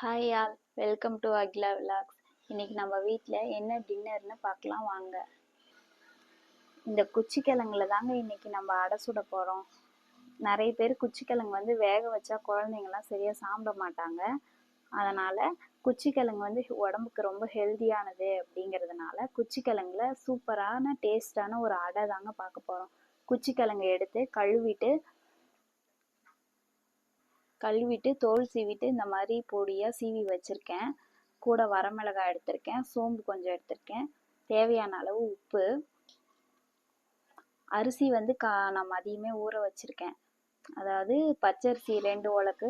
Hi all welcome to Akila vlogs இன்னைக்கு நம்ம வீட்டில் என்ன டின்னர்னு பார்க்கலாம் வாங்க. இந்த குச்சிக்கிழங்குல தாங்க இன்னைக்கு நம்ம அடை சுட போகிறோம் நிறைய பேர் குச்சிக்கிழங்கு வந்து வேக வச்சா குழந்தைங்கலாம் சரியாக சாப்பிட மாட்டாங்க. அதனால் குச்சிக்கிழங்கு வந்து உடம்புக்கு ரொம்ப ஹெல்தியானது அப்படிங்கிறதுனால குச்சிக்கிழங்குல சூப்பரான டேஸ்டான ஒரு அடை தாங்க பார்க்க போகிறோம் குச்சிக்கிழங்கு எடுத்து கழுவிட்டு கழுவிட்டு தோல் சீவிட்டு இந்த மாதிரி பொடியாக சீவி வச்சுருக்கேன். கூட வரமிளகாய் எடுத்திருக்கேன். சோம்பு கொஞ்சம் எடுத்திருக்கேன். தேவையான அளவு உப்பு. அரிசி வந்து கா நான் மதியமே ஊற வச்சுருக்கேன். அதாவது பச்சரிசி ரெண்டு உலக்கு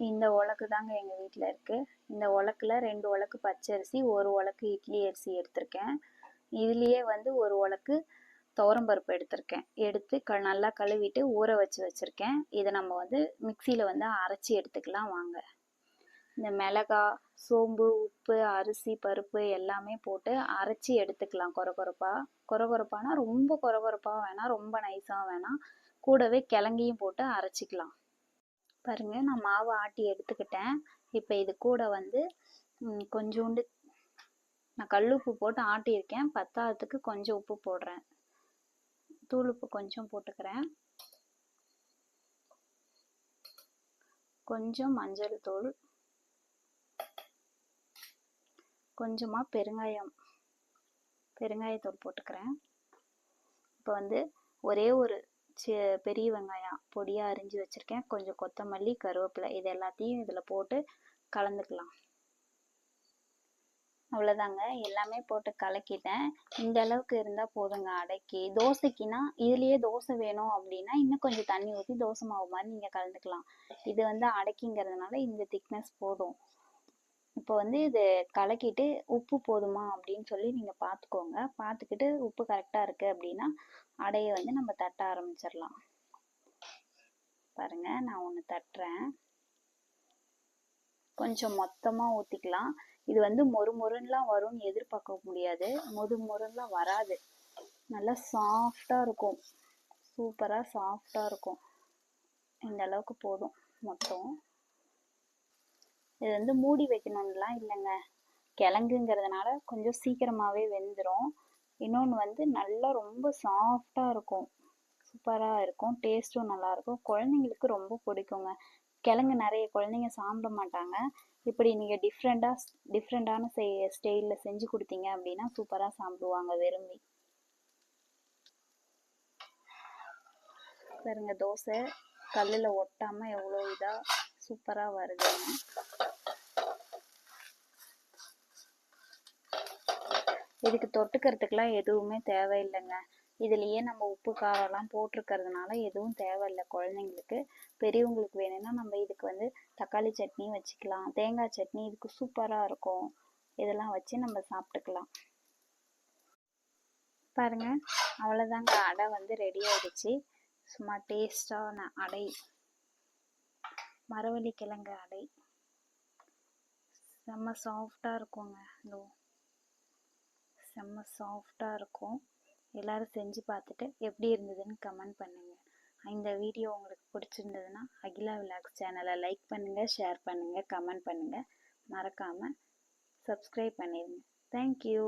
இந்த உலக்கு தாங்க எங்கள் வீட்டில் இருக்குது இந்த உலக்கில் ரெண்டு உலக்கு பச்சரிசி ஒரு உலக்கு இட்லி அரிசி எடுத்திருக்கேன். இதுலேயே வந்து ஒரு உலக்கு துவரம்பருப்பு எடுத்திருக்கேன். எடுத்து க நல்லா கழுவிட்டு ஊற வச்சு வச்சுருக்கேன். இதை நம்ம வந்து மிக்சியில் வந்து அரைச்சி எடுத்துக்கலாம் வாங்க. இந்த மிளகா சோம்பு உப்பு அரிசி பருப்பு எல்லாமே போட்டு அரைச்சி எடுத்துக்கலாம் கொர கொரப்பாக கொர கொரப்பானா ரொம்ப கொர கொரப்பாக வேணாம் ரொம்ப நைஸாக வேணாம். கூடவே கிழங்கையும் போட்டு அரைச்சிக்கலாம். பாருங்க நான் மாவு ஆட்டி எடுத்துக்கிட்டேன். இப்போ இது கூட வந்து கொஞ்சோண்டு நான் கல் உப்பு போட்டு ஆட்டியிருக்கேன். பத்தாததுக்கு கொஞ்சம் உப்பு போடுறேன். தூள் உப்பு கொஞ்சம் போட்டுக்கிறேன். கொஞ்சம் மஞ்சள் தூள். கொஞ்சமாக பெருங்காயம் பெருங்காயத்தூள் போட்டுக்கிறேன். இப்போ வந்து ஒரே ஒரு பெரிய வெங்காயம் பொடியாக அரிஞ்சு வச்சுருக்கேன். கொஞ்சம் கொத்தமல்லி கருவேப்பிலை இது எல்லாத்தையும் இதில் போட்டு கலந்துக்கலாம். அவ்வளோதாங்க எல்லாமே போட்டு கலக்கிட்டேன். இந்த அளவுக்கு இருந்தால் போதுங்க அடைக்கி. தோசைக்குனா இதுலேயே தோசை வேணும் அப்படின்னா இன்னும் கொஞ்சம் தண்ணி ஊற்றி தோசை மாவு மாதிரி நீங்கள் கலந்துக்கலாம். இது வந்து அடைக்கிங்கிறதுனால இந்த திக்னஸ் போதும். இப்போ வந்து இது கலக்கிட்டு உப்பு போதுமா அப்படின்னு சொல்லி நீங்கள் பார்த்துக்கோங்க பார்த்துக்கிட்டு உப்பு கரெக்டாக இருக்குது அப்படின்னா அடையை வந்து நம்ம தட்ட ஆரம்பிச்சிடலாம். பாருங்க நான் ஒன்று தட்டுறேன். கொஞ்சம் மொத்தமாக ஊற்றிக்கலாம் இது வந்து மொறு மொறுன்னெலாம் வரும்னு எதிர்பார்க்க முடியாது. மொறு மொறுன்னெலாம் வராது. நல்லா சாஃப்டாக இருக்கும். சூப்பராக சாஃப்டாக இருக்கும். இந்த அளவுக்கு போதும் மொத்தம். இது வந்து மூடி வைக்கணும்லாம் இல்லைங்க. கிழங்குங்கிறதுனால கொஞ்சம் சீக்கிரமாகவே வெந்துடும் இன்னொன்று வந்து நல்லா ரொம்ப சாஃப்டாக இருக்கும். சூப்பராக இருக்கும். டேஸ்ட்டும் நல்லாயிருக்கும் குழந்தைங்களுக்கு ரொம்ப பிடிக்குங்க. கிழங்கு நிறைய குழந்தைங்க சாப்பிட மாட்டாங்க. இப்படி நீங்கள் டிஃப்ரெண்ட்டாக டிஃப்ரெண்ட்டான செய் ஸ்டைலில் செஞ்சு கொடுத்தீங்க அப்படின்னா சூப்பராக சாப்பிடுவாங்க விரும்பி பாருங்க தோசை கல்லில் ஒட்டாமல் எவ்வளோ இதாக சூப்பராக வருதுங்க. இதுக்கு தொட்டுக்கிறதுக்கெலாம் எதுவுமே தேவையில்லைங்க. இதுலேயே நம்ம உப்பு காரம்லாம் போட்டிருக்கிறதுனால எதுவும் தேவையில்லை குழந்தைங்களுக்கு. பெரியவங்களுக்கு வேணும்னா நம்ம இதுக்கு வந்து தக்காளி சட்னி வச்சுக்கலாம். தேங்காய் சட்னி இதுக்கு சூப்பராக இருக்கும். இதெல்லாம் வச்சு நம்ம சாப்பிட்டுக்கலாம். பாருங்க அவ்வளோதாங்க அடை வந்து ரெடி ஆயிடுச்சு. சும்மா டேஸ்டான அடை. மரவள்ளி கிழங்கு அடை. செம்ம சாஃப்டாக இருக்குங்க. இதோ செம்ம சாஃப்டாக இருக்கும். எல்லோரும் செஞ்சு பார்த்துட்டு எப்படி இருந்ததுன்னு கமெண்ட் பண்ணுங்கள் இந்த வீடியோ உங்களுக்கு பிடிச்சிருந்ததுன்னா அகிலா விலாக்ஸ் சேனலை லைக் பண்ணுங்கள் ஷேர் பண்ணுங்கள் கமெண்ட் பண்ணுங்கள் மறக்காமல் சப்ஸ்கிரைப் பண்ணிடுங்க தேங்க்யூ